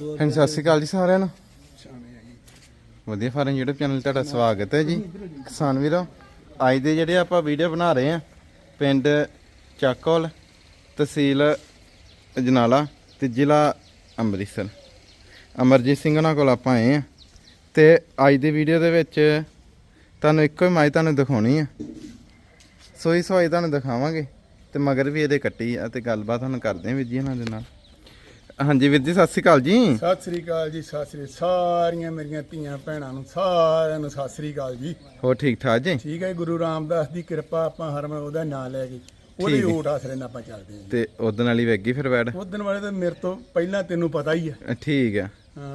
ਹਾਂਜੀ, ਸਤਿ ਸ਼੍ਰੀ ਅਕਾਲ ਜੀ ਸਾਰਿਆਂ ਨੂੰ। ਵਧੀਆ ਫਾਰਮ YouTube ਚੈਨਲ ਤੁਹਾਡਾ ਸਵਾਗਤ ਹੈ ਜੀ। ਕਿਸਾਨ ਵੀਰੋ, ਅੱਜ ਦੇ ਜਿਹੜੇ ਆਪਾਂ ਵੀਡੀਓ ਬਣਾ ਰਹੇ ਆ ਪਿੰਡ ਚੱਕੋਲ, ਤਹਿਸੀਲ ਅਜਨਾਲਾ ਤੇ ਜ਼ਿਲ੍ਹਾ ਅੰਮ੍ਰਿਤਸਰ। ਅਮਰਜੀਤ ਸਿੰਘ ਉਹਨਾਂ ਕੋਲ ਆਪਾਂ ਆਏ ਆ ਤੇ ਅੱਜ ਦੀ ਵੀਡੀਓ ਦੇ ਵਿੱਚ ਤੁਹਾਨੂੰ ਇੱਕੋ ਹੀ ਮਾਈ ਤੁਹਾਨੂੰ ਦਿਖਾਉਣੀ ਆ। ਸੋਈ ਸੋਈ ਤੁਹਾਨੂੰ ਦਿਖਾਵਾਂਗੇ ਤੇ ਮਗਰ ਵੀ ਇਹਦੇ ਕੱਟੀ ਆ ਤੇ ਗੱਲਬਾਤ ਹੁਣ ਕਰਦੇ ਆ ਵੀਰ ਜੀ ਇਹਨਾਂ ਦੇ ਨਾਲ। ਹਾਂਜੀ ਵੀਰ ਜੀ ਸਤਿ ਸ਼੍ਰੀ ਅਕਾਲ ਜੀ। ਸਤਿ ਸ੍ਰੀ ਅਕਾਲ ਜੀ ਸਤਿ ਸ੍ਰੀ ਸਾਰੀਆਂ ਮੇਰੀਆਂ ਧੀਆਂ ਭੈਣਾਂ ਨੂੰ ਸਾਰਿਆਂ ਨੂੰ ਸਤਿ ਸ੍ਰੀ ਅਕਾਲ ਜੀ। ਹੋਰ ਠੀਕ ਠਾਕ ਜੀ? ਠੀਕ ਹੈ ਗੁਰੂ ਰਾਮਦਾਸ ਦੀ ਕਿਰਪਾ ਆਪਾਂ ਹਰਮ ਉਹਦਾ ਨਾਂ ਲੈ ਕੇ ਉਹਦੇ। ਓਟ ਆਸਰੇ ਨਾਲ ਆਪਾਂ ਚੱਲਦੇ ਹਾਂ ਤੇ ਉਦੋਂ ਵਾਲੀ ਵੇਗੀ ਫਿਰ ਉਸ ਦਿਨ ਵਾਲੇ ਤਾਂ ਮੇਰੇ ਤੋਂ ਪਹਿਲਾਂ ਤੈਨੂੰ ਪਤਾ ਹੀ ਹੈ ਠੀਕ ਹਾਂ,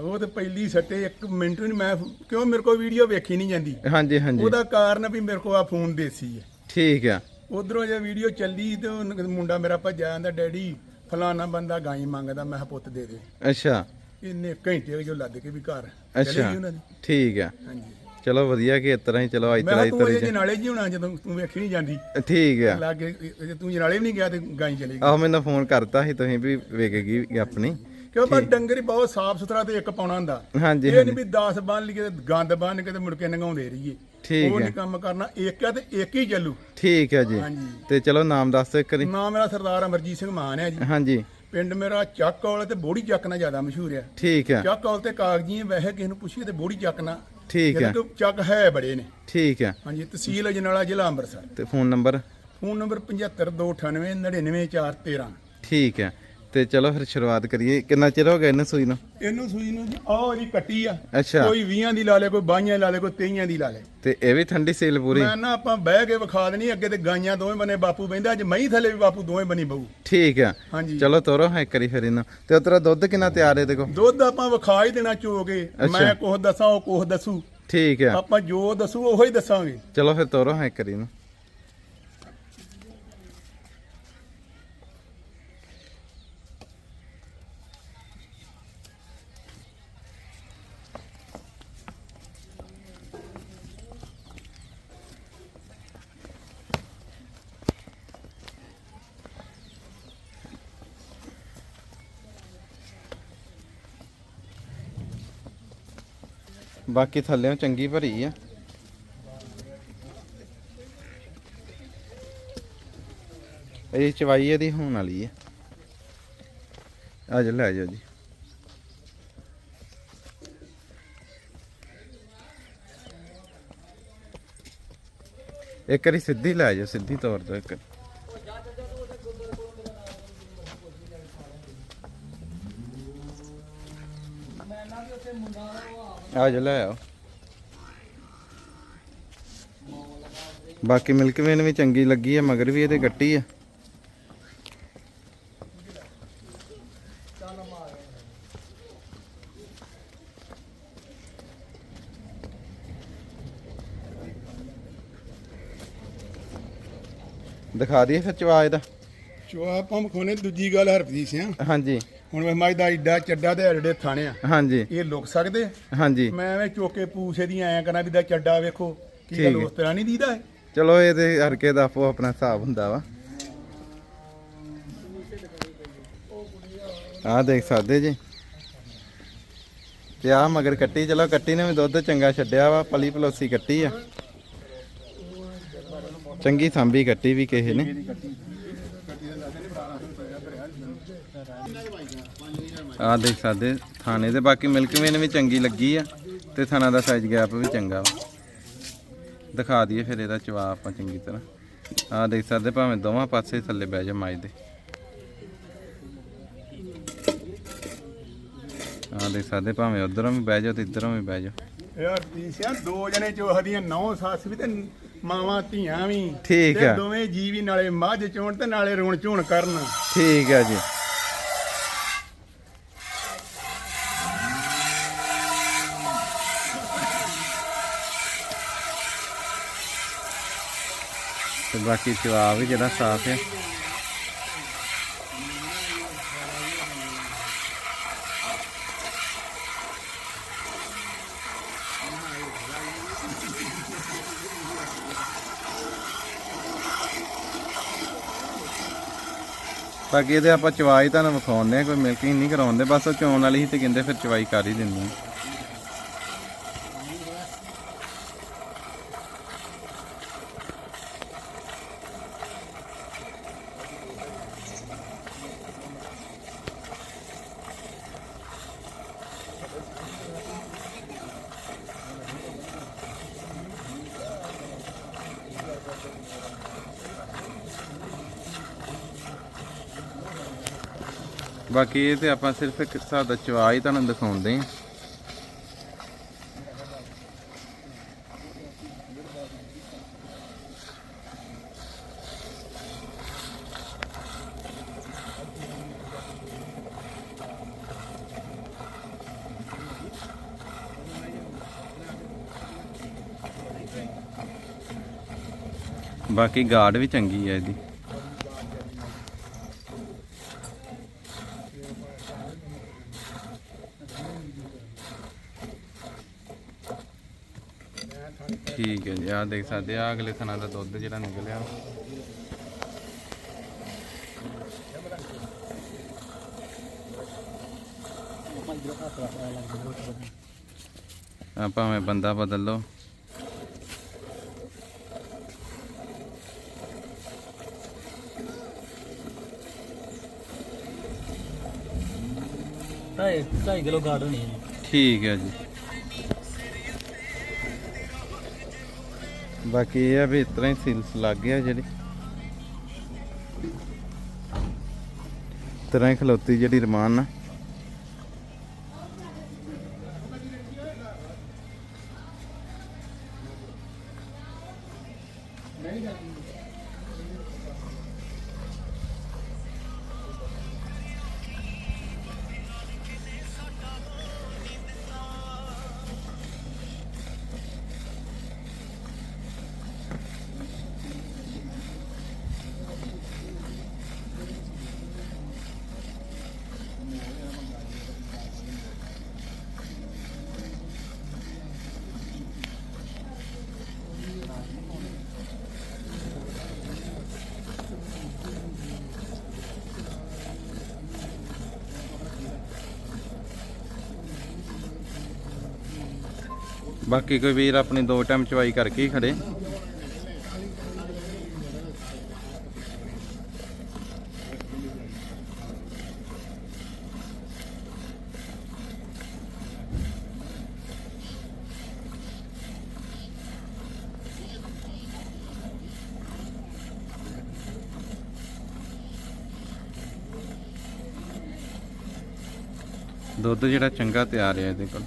ਉਹ ਤੇ ਪਹਿਲੀ ਸੱਟੇ ਇੱਕ ਮਿੰਟ ਨਹੀਂ ਮੈਂ ਕਿਉਂ ਮੇਰੇ ਕੋਲ ਵੀਡੀਓ ਵੇਖੀ ਨਹੀਂ ਜਾਂਦੀ? ਹਾਂਜੀ ਹਾਂਜੀ। ਉਹਦਾ ਕਾਰਨ ਵੀ ਮੇਰੇ ਕੋਲ ਆ ਫੋਨ ਦੇਸੀ ਹੈ ਠੀਕ ਆ। ਉਧਰੋਂ ਜੇ ਵੀਡੀਓ ਚੱਲੀ ਤੇ ਮੁੰਡਾ ਮੇਰਾ ਭੱਜਿਆ ਆਂਦਾ ਡੈਡੀ। ਫਲਾਣਾ ਬੰਦਾ ਗਾਈ ਮੰਗਦਾ ਮੈਂ ਕਿਹਾ ਪੁੱਤ ਦੇ ਦੇ। ਅੱਛਾ। ਇੰਨੇ ਘੰਟੇ ਜੋ ਲੱਦ ਕੇ ਵੀ ਘਰ। ਚਲੇ ਅੱਛਾ ਗਈ ਉਹਨਾਂ ਦੀ। ਠੀਕ ਆ। ਹਾਂਜੀ। ਚਲੋ ਵਧੀਆ ਕਿ ਇਸ ਤਰ੍ਹਾਂ ਹੀ ਚਲੋ ਅੱਜ ਮੈਂ ਤਰ੍ਹਾਂ ਕਿਹਾ ਹੀ ਤੂੰ ਤਰੀ ਇਹ ਜਨਾਲੇ ਜੀ ਹੋਣਾ ਜਦੋਂ ਤੂੰ ਵੇਖੀ ਨਹੀਂ ਜਾਂਦੀ। ਠੀਕ ਆ। ਲਾਗੇ ਜੇ ਤੂੰ ਜਨਾਲੇ ਵੀ ਨਹੀਂ ਗਿਆ ਤੇ ਗਾਈ ਚਲੀ ਗਈ। ਆਹ ਮੈਨੂੰ ਫੋਨ ਕਰਤਾ ਸੀ ਤੁਸੀਂ ਵੀ ਵੇਖ ਗਈ ਆਪਣੀ। ਕਿਉਂ ਪਰ ਡੰਗਰ ਹੀ ਬਹੁਤ ਸਾਫ਼ ਸੁਥਰਾ ਤੇ ਇੱਕ ਪਾਉਣਾ ਹੁੰਦਾ। ਹਾਂਜੀ ਇਹ ਨਹੀਂ ਵੀ 10 ਬੰਨ ਲਈਏ ਤੇ ਗੰਦ ਬੰਨ ਕੇ ਤੇ ਮੁੜ ਕੇ ਨੰਗਾਉਂਦੇ ਰਹੀਏ। ਠੀਕ ਉਹ ਹੈ। ਨਹੀਂ ਕੰਮ ਕਰਨਾ ਇੱਕ ਆ ਤੇ ਇੱਕ ਹੀ ਚੱਲੂ। ਠੀਕ ਆ ਜੀ। ਹਾਂਜੀ। ਤੇ ਚਲੋ ਨਾਮ ਦੱਸ ਦਿਓ ਇੱਕ ਵਾਰੀ। ਨਾਮ ਮੇਰਾ ਸਰਦਾਰ ਅਮਰਜੀਤ ਸਿੰਘ ਮਾਨ ਹੈ ਜੀ। ਹਾਂਜੀ। ਪਿੰਡ ਮੇਰਾ ਚੱਕੌਲ ਤੇ ਬੋੜੀ ਚੱਕ ਨਾਲ ਜ਼ਿਆਦਾ ਮਸ਼ਹੂਰ ਆ ਠੀਕ ਆ ਚੱਕੌਲ ਤੇ ਕਾਗਜ਼ੀ ਹੈ, ਵੈਸੇ ਕਿਸੇ ਨੂੰ ਪੁੱਛੀਏ ਤੇ ਬੋੜੀ ਚੱਕ ਨਾਲ। ਠੀਕ ਆ ਜਦੋਂ ਕਿ ਚੱਕ ਹੈ ਬੜੇ ਨੇ। ਠੀਕ ਆ ਹਾਂਜੀ ਤਹਿਸੀਲ ਅਜਨਾਲਾ ਜ਼ਿਲ੍ਹਾ ਅੰਮ੍ਰਿਤਸਰ। ਤੇ ਫੋਨ ਨੰਬਰ? ਫੋਨ ਨੰਬਰ 7528 99413 ਠੀਕ ਆ ਤੇ ਚਲੋ ਫਿਰ ਸ਼ੁਰੂਆਤ ਕਰੀਏ। ਕਿੰਨਾ ਚਿਰ ਹੋ ਗਿਆ ਇਹਨੂੰ ਸੂਈ ਨੂੰ? ਇਹਨੂੰ ਸੂਈ ਨੂੰ ਜੀ ਆਹ ਇਹਦੀ ਕੱਟੀ ਆ। ਅੱਛਾ। ਕੋਈ 20 ਦੀ ਲਾ ਲੇ ਕੋਈ 22 ਲਾ ਲੇ ਕੋਈ 23 ਦੀ ਲਾ ਲੇ। ਤੇ ਇਹ ਵੀ ਠੰਡੀ ਸੇਲ ਪੂਰੀ? ਮੈਂ ਨਾ ਆਪਾਂ ਬਹਿ ਕੇ ਵਿਖਾ ਦੇਣੀ ਅੱਗੇ ਤੇ ਗਾਈਆਂ ਦੋਵੇਂ ਬਨੇ ਬਾਪੂ ਬਹਿੰਦਾ ਅੱਜ ਮਹੀਂ ਥੱਲੇ ਵੀ ਬਾਪੂ ਦੋਵੇਂ ਬਣੀ ਬਹੂ। ਠੀਕ ਆ। ਹਾਂਜੀ। ਚਲੋ ਤੋਰੋ ਹੈ ਕਰੀ ਫਿਰ ਇਹਨੂੰ। ਤੇ ਉਤਰਾ ਦੁੱਧ ਕਿੰਨਾ ਤਿਆਰ ਹੈ ਦੇਖੋ ਦੁੱਧ ਆਪਾਂ ਵਿਖਾ ਹੀ ਦੇਣਾ ਚੋਗੇ ਮੈਂ ਕੁਝ ਦੱਸਾਂ ਉਹ ਕੁਝ ਦੱਸੂ। ਠੀਕ ਆ। ਆਪਾਂ ਜੋ ਦੱਸੂ ਉਹੋ ਹੀ ਦੱਸਾਂਗੇ। ਚਲੋ ਫਿਰ ਤੋਰੋ ਹੈ ਕਰੀ ਨੂੰ ਬਾਕੀ ਥੱਲੇੋਂ ਚੰਗੀ ਭਰੀ ਆ। ਇਹ ਚਵਾਈ ਇਹਦੀ ਹੋਣ ਵਾਲੀ ਹੈ ਆ ਜਾ, ਲੈ ਜਾਓ ਜੀ। ਇੱਕ ਵਾਰੀ ਸਿੱਧੀ ਲੈ ਜਾਓ, ਸਿੱਧੀ ਤੌਰ ਤੇ ਇੱਕ। ਆ ਜਾ ਲੈ ਆਓ। ਬਾਕੀ ਮਿਲਕ ਵੇਨ ਵੀ ਚੰਗੀ ਲੱਗੀ ਹੈ ਮਗਰ ਵੀ ਇਹਦੇ ਗੱਟੀ ਆ। ਦਿਖਾ ਦਈਏ ਫਿਰ ਚਵਾ ਇਹਦਾ। ਚੋ ਆਪਾਂ ਵਿਖਾਉਣੇ ਦੂਜੀ ਗੱਲ ਹਰਪ੍ਰੀਤ ਸਿੰਘ ਹਾਂਜੀ। ਹੁਣ ਮੈਂ ਮੱਝ ਦਾ ਏਡਾ ਚੱਡਾ ਤੇ ਐਡੇ ਥਾਣੇ ਆ। ਹਾਂਜੀ। ਇਹ ਲੁਕ ਸਕਦੇ? ਆ? ਹਾਂਜੀ। ਮੈਂ ਐਵੇਂ ਚੋਕੇ ਪੂਛੇ ਦੀ ਆਇਆ ਕਰਾਂ ਵੀ ਦਾ ਚੱਡਾ ਵੇਖੋ ਕੀ ਗੱਲ। ਉਸ ਤਰ੍ਹਾਂ ਨਹੀਂ ਦੀਦਾ ਚਲੋ ਇਹ ਤੇ ਹਰ ਕੇ ਦਾ ਆਪੋ ਆਪਣਾ ਹਿਸਾਬ ਹੁੰਦਾ ਵਾ। ਆਹ ਦੇਖ ਸਕਦੇ ਜੀ। ਤੇ ਆ ਮਗਰ ਕੱਟੀ ਚਲੋ ਕੱਟੀ ਨੇ ਵੀ ਦੁੱਧ ਚੰਗਾ ਛੱਡਿਆ ਵਾ ਪਲੀ ਪਲੋਸੀ ਕੱਟੀ ਆ। ਚੰਗੀ ਸਾਂਭੀ ਕੱਟੀ ਵੀ ਕਿਸੇ ਨੇ। ਆ ਦੇਖ ਸਕਦੇ ਥਾਣੇ ਦੇ ਬਾਕੀ ਮਿਲਕ ਵੇਨ ਵੀ ਚੰਗੀ ਲੱਗੀ ਆ ਤੇ ਥਾਣਾ ਦਾ ਸਾਈਜ਼ ਗੈਪ ਵੀ ਚੰਗਾ ਵਾ। ਦਿਖਾ ਦਈਏ ਫਿਰ ਇਹਦਾ ਚਵਾ ਆਪਾਂ ਚੰਗੀ ਤਰ੍ਹਾਂ। ਆ ਦੇਖ ਸਕਦੇ ਭਾਵੇਂ ਦੋਵਾਂ ਪਾਸੇ ਥੱਲੇ ਬਹਿ ਜਾ ਮਾਈ ਦੇ। ਆ ਦੇਖ ਸਕਦੇ ਭਾਵੇਂ ਉਧਰੋਂ ਵੀ ਬਹਿ ਜਾਓ ਤੇ ਇਧਰੋਂ ਵੀ ਬਹਿ ਜਾਓ। ਯਾਰ ਪੀਸਿਆ ਦੋ ਜਣੇ ਚੋਹਦੀਆਂ ਨੌ ਸੱਸ ਵੀ ਤੇ ਮਾਵਾਂ ਧੀਆਂ ਵੀ। ਠੀਕ ਆ। ਦੋਵੇਂ ਜੀ ਵੀ ਨਾਲੇ ਮੱਝ ਚੋਣ ਤੇ ਨਾਲੇ ਰੋਣ ਝੋਣ ਕਰਨ। ਠੀਕ ਹੈ ਜੀ। ਤੇ ਬਾਕੀ ਚਵਾ ਵੀ ਜਿਹੜਾ ਸਾਫ਼ ਹੈ। ਬਾਕੀ ਇਹਦੇ ਆਪਾਂ ਚਵਾਈ ਤੁਹਾਨੂੰ ਵਿਖਾਉਂਦੇ ਆ ਕੋਈ ਮਿਲਕਿੰਗ ਨਹੀਂ ਕਰਾਉਂਦੇ, ਬਸ ਉਹ ਚੋਣ ਵਾਲੀ ਹੀ ਤੇ ਕਹਿੰਦੇ ਫਿਰ ਚਵਾਈ ਕਰ ਹੀ ਦਿੰਦੇ ਆ ਬਾਕੀ ਇਹ ਤੇ ਆਪਾਂ ਸਿਰਫ ਇੱਕ ਹਿਸਾਬ ਦਾ ਚਵਾ ਹੀ ਤੁਹਾਨੂੰ ਦਿਖਾਉਂਦੇ ਆ ਬਾਕੀ ਗਾਰਡ ਵੀ ਚੰਗੀ ਹੈ ਇਹਦੀ। ਆਹ ਦੇਖ ਸਕਦੇ ਆ ਅਗਲੇ ਥਣਾ ਦਾ ਦੁੱਧ ਜਿਹੜਾ ਨਿਕਲਿਆ। ਆ ਭਾਵੇਂ ਬੰਦਾ ਬਦਲ ਲਓ। ਢਾਈ ਢਾਈ ਕਿਲੋ ਗਾਰਡ ਹੋਣੀ ਹੈ। ਠੀਕ ਹੈ ਜੀ। ਬਾਕੀ ਇਹ ਆ ਵੀ ਇਸ ਤਰ੍ਹਾਂ ਹੀ ਸੀਲਸ ਲੱਗ ਗਿਆ ਜਿਹੜੀ। ਤਰ੍ਹਾਂ ਹੀ ਖਲੋਤੀ ਜਿਹੜੀ ਰਮਾਨ ਨਾ ਬਾਕੀ ਕੋਈ ਵੀਰ ਆਪਣੀ ਦੋ ਟਾਈਮ ਚਵਾਈ ਕਰਕੇ ਹੀ ਖੜੇ। ਦੁੱਧ ਜਿਹੜਾ ਚੰਗਾ ਤਿਆਰ ਹੈ ਇਹਦੇ ਕੋਲ।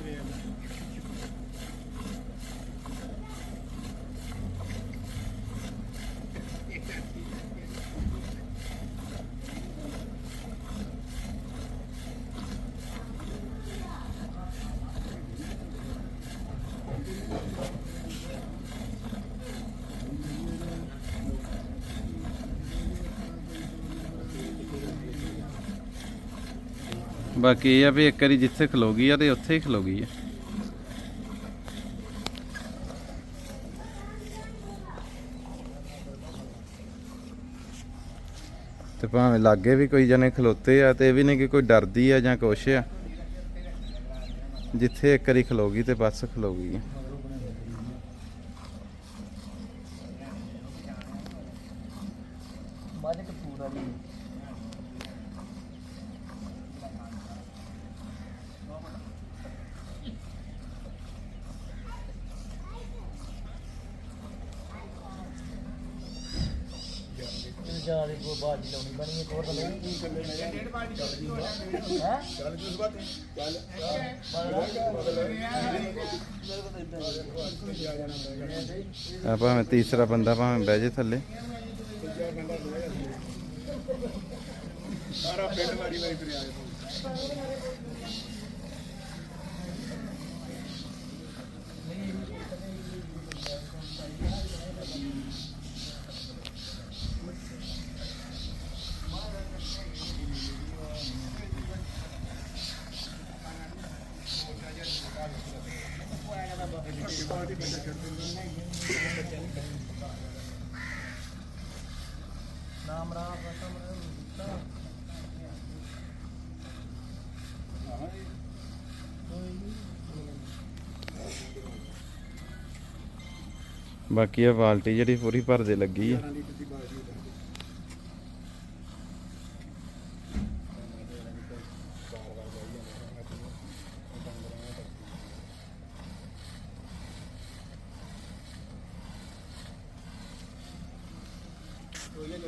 ਬਾਕੀ ਇਹ ਆ ਵੀ ਇੱਕ ਵਾਰੀ ਜਿੱਥੇ ਖਲੋ ਗਈ ਆ ਤੇ ਉੱਥੇ ਹੀ ਖਲੋ ਗਈ ਆ। ਤੇ ਭਾਵੇਂ ਲਾਗੇ ਵੀ ਕੋਈ ਜਣੇ ਖਲੋਤੇ ਆ ਤੇ ਇਹ ਵੀ ਨਹੀਂ ਕਿ ਕੋਈ ਡਰਦੀ ਆ ਜਾਂ ਕੁਛ ਆ। ਜਿੱਥੇ ਇੱਕ ਵਾਰੀ ਖਲੋ ਗਈ ਤੇ ਬਸ ਖਲੋ ਗਈ ਆ। ਜ਼ਿਆਦਾ ਦੀ ਕੋ ਬਾਜੀ ਲਾਉਣੀ, ਬਣੀ ਇੱਕ ਹੋਰ ਤਾਂ ਲਈ ਹੈ? ਚੱਲ ਕਿਸ ਬਾਤ ਚੱਲ ਆ ਭਾਵੇਂ ਤੀਸਰਾ ਬੰਦਾ, ਭਾਵੇਂ ਬਹਿ ਜੇ ਥੱਲੇ। ਸਾਰਾ ਪਿੰਡ ਵਾਰੀ ਵਾਰੀ ਫਿਰ ਆਏ ਬਾਕੀ ਇਹ ਬਾਲਟੀ ਜਿਹੜੀ ਪੂਰੀ ਭਰ ਦੇ ਲੱਗੀ ਹੈ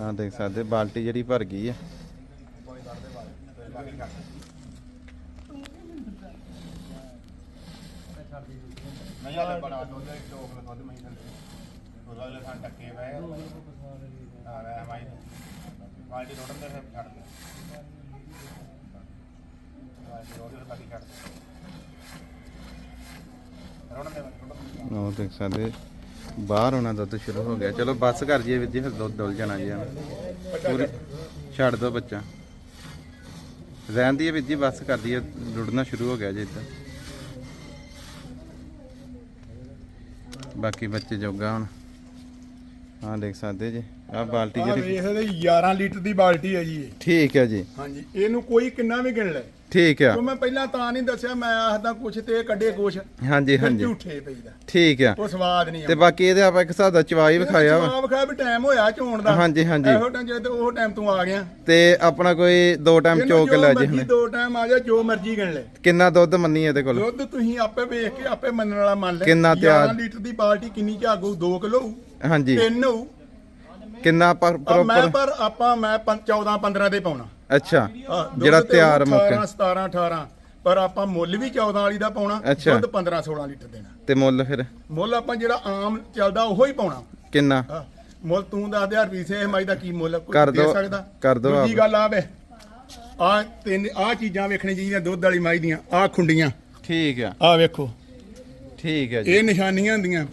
ਆ ਦੇਖ ਸਕਦੇ ਬਾਲਟੀ ਜਿਹੜੀ ਭਰ ਗਈ ਆ। ਨਹੀਂ ਹਾਲੇ ਬੜਾ ਦੁੱਧ ਇੱਕ ਦੋ ਕਿਲੋ ਦੁੱਧ ਮਹੀਂ ਥੱਲੇ। ਉਹਦਾ ਲੈ ਖਾਂ ਟੱਕੇ ਪਏ ਆ। ਵੇ ਮਾਈ ਬਾਲਟੀ ਰੋੜਨ ਦੇ ਛੱਡ ਦੇ ਬਾਲਟੀ ਰੋੜੀ ਤੇ ਬਾਕੀ ਛੱਡ ਦੇ ਰੋੜਨ ਦੇ ਰੋੜਨ ਦੇ। ਉਹ ਦੇਖ ਸਕਦੇ ਬਾਹਰ ਹੋਣਾ ਦੁੱਧ ਸ਼ੁਰੂ ਹੋ ਗਿਆ। ਚਲੋ ਬੱਸ ਕਰ ਜੀਏ ਵੀਰ ਜੀ ਫਿਰ ਦੁੱਧ ਡੁੱਲ ਜਾਣਾ ਜੀ। ਪੂਰੀ ਛੱਡ ਦੋ ਬੱਚਾ। ਰਹਿਣ ਦੀ ਵੀਰ ਜੀ ਬੱਸ ਕਰ ਦਈਏ। ਰੁੜਨਾ ਸ਼ੁਰੂ ਹੋ ਗਿਆ ਜੀ ਇੱਧਰ। ਬਾਕੀ ਬੱਚੇ ਜੋਗਾ ਹੁਣ। ਹਾਂ ਦੇਖ ਸਕਦੇ ਜੀ। ਆਹ ਬਾਲਟੀ ਜਿਹੜੀ ਵੇਖਦੇ 11 ਲੀਟਰ ਦੀ ਬਾਲਟੀ ਹੈ ਜੀ ਇਹ। ਠੀਕ ਹੈ ਜੀ। ਹਾਂਜੀ ਇਹਨੂੰ ਕੋਈ ਕਿੰਨਾ ਵੀ ਗਿਣ ਲੈ। ਠੀਕ ਆ। ਕਿਉਂ ਮੈਂ ਪਹਿਲਾਂ ਤਾਂ ਨਹੀਂ ਦੱਸਿਆ ਮੈਂ ਆਖਦਾ ਕੁਛ ਤੇ ਕੱਢੇ ਕੁਛ। ਹਾਂਜੀ ਫਿਰ ਹਾਂਜੀ। ਝੂਠੇ ਪਈਦਾ ਠੀਕ ਆ। ਉਹ ਸਵਾਦ ਨਹੀਂ ਤੇ ਬਾਕੀ ਇਹਦੇ ਆਪਾਂ ਇੱਕ ਹਿਸਾਬ ਦਾ ਚਵਾਈ ਵਿਖਾਇਆ ਵਾ। ਜਵਾਬ ਖਾ ਵੀ ਟਾਈਮ ਹੋਇਆ ਚੋਣ ਦਾ। ਹਾਂਜੀ, ਹਾਂਜੀ। ਇਹੋ ਟਾਈਮ ਜੇ ਤੇ ਉਹ ਟਾਈਮ ਤੂੰ ਆ ਗਿਆ। ਤੇ ਆਪਣਾ ਕੋਈ ਦੋ ਟਾਈਮ ਚੋਕ ਲੈ ਜੀ ਹੁਣ। ਦੋ ਟਾਈਮ ਆ ਜਾ ਜੋ ਮਰਜ਼ੀ ਗਿਣ ਲੈ। ਕਿੰਨਾ ਦੁੱਧ ਮੰਨੀ ਇਹਦੇ ਕੋਲ? ਦੁੱਧ ਤੁਸੀਂ ਆਪੇ ਵੇਖ ਕੇ ਆਪੇ ਮੰਨਣ ਵਾਲਾ ਮੰਨ ਲੈ। ਕਿੰਨਾ 11 ਤਿਆਰ? ਲੀਟਰ ਦੀ ਬਾਲਟੀ ਕਿੰਨੀ ਝਾਗੂ 2 ਕਿਲੋ ਹਾਂਜੀ। 3 ਹੋਊ। ਕਿੰਨਾ ਪਰ ਆ ਮੈਂ ਪ੍ਰੋਪਰ? ਪਰ ਆਪਾਂ ਮੈਂ 14 15 ਦੇ ਪਾਉਣਾ। ਅੱਛਾ ਆਹ, ਦੁੱਧ ਜਿਹੜਾ ਤੇ ਤਿਆਰ 18, ਮੁੱਕ 17 18 ਪਰ ਆਪਾਂ ਮੁੱਲ ਵੀ 14 ਵਾਲੀ ਦਾ ਪਾਉਣਾ ਅੱਛਾ। ਦੁੱਧ 15 16 ਲੀਟਰ ਦੇਣਾ। ਤੇ ਮੁੱਲ ਫਿਰ? ਮੁੱਲ ਆਪਾਂ ਜਿਹੜਾ ਆਮ ਚੱਲਦਾ ਉਹੋ ਹੀ ਪਾਉਣਾ। ਕਿੰਨਾ? ਆਹ, ਮੁੱਲ ਤੂੰ 10000 ਰੁਪਏ ਸੇ ਮਾਈ ਦਾ ਕੀ ਮੁੱਲ ਕੋਈ ਕਰ ਦੇ ਦਿਓ, ਸਕਦਾ? ਕਰ ਦਿਓ ਦੂਜੀ ਆਪ। ਗੱਲ ਆ ਵੇ ਆ ਤਿੰਨ ਆ ਚੀਜ਼ਾਂ ਵੇਖਣੀ ਚਾਹੀਦੀਆਂ ਦੁੱਧ ਵਾਲੀ ਮਾਈ ਦੀਆਂ ਆ ਖੁੰਡੀਆਂ। ਠੀਕ ਆ। ਆ ਵੇਖੋ। ਠੀਕ ਹੈ ਜੀ। ਇਹ ਨਿਸ਼ਾਨੀਆਂ ਹੁੰਦੀਆਂ।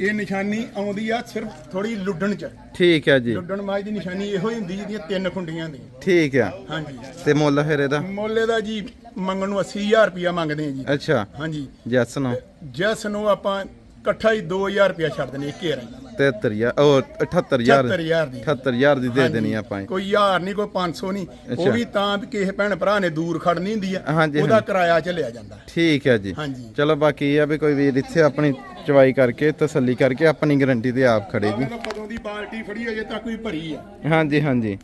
ਇਹ ਨਿਸ਼ਾਨੀ ਆਉਂਦੀ ਆ ਸਿਰਫ ਥੋੜੀ ਲੁੱਡਣ ਚ। ਠੀਕ ਹੈ ਜੀ। ਲੁੱਡਣ ਮਾਈ ਦੀ ਨਿਸ਼ਾਨੀ ਇਹੋ ਹੀ ਹੁੰਦੀ ਜਿਹਦੀਆਂ ਤਿੰਨ ਖੁੰਡੀਆਂ ਹੁੰਦੀਆਂ ਠੀਕ ਆ। ਹਾਂਜੀ। ਤੇ ਮੁੱਲ ਫਿਰ ਇਹਦਾ? ਮੁੱਲੇ ਦਾ ਜੀ ਮੰਗਣ ਨੂੰ 80000 ਰੁਪਇਆ ਮੰਗਦੇ ਆ ਜੀ। ਅੱਛਾ। ਹਾਂਜੀ। ਜੈਸ ਨੂੰ। ਜਿਸ ਨੂੰ ਆਪਾਂ ਇਕੱਠਾ ਹੀ 2000 ਰੁਪਇਆ ਛੱਡ ਦਿੰਦੇ ਇੱਕ ਏਰਾਂ 73000 ਉਹ 78000 78000 ਦੀ। 78000 ਦੀ ਦੇ। ਦੇਣੀ ਆਪਾਂ ਇਹ। ਕੋਈ ਹਜ਼ਾਰ ਨਹੀਂ ਕੋਈ 500 ਨਹੀਂ। ਅੱਛਾ। ਉਹ ਵੀ ਤਾਂ ਵੀ ਕਿਸੇ ਭੈਣ ਭਰਾ ਨੇ ਦੂਰ ਖੜਨੀ ਹੁੰਦੀ ਆ ਹਾਂਜੀ, ਉਹਦਾ ਹਾਂਜੀ। ਕਿਰਾਇਆ ਚੱਲਿਆ ਜਾਂਦਾ। ਠੀਕ ਹੈ ਜੀ। ਹਾਂਜੀ। ਚਲੋ ਬਾਕੀ ਇਹ ਆ ਵੀ ਕੋਈ ਵੀਰ ਇੱਥੇ ਆਪਣੀ ਚਵਾਈ ਕਰਕੇ ਤਸੱਲੀ ਕਰਕੇ ਆਪਣੀ ਗਾਰੰਟੀ ਤੇ ਆਪ ਖੜੇ ਜੀ ਕਦੋਂ ਦੀ ਬਾਲਟੀ ਫੜੀ ਅਜੇ ਤੱਕ ਵੀ ਭਰੀ ਆ। ਹਾਂਜੀ ਹਾਂਜੀ।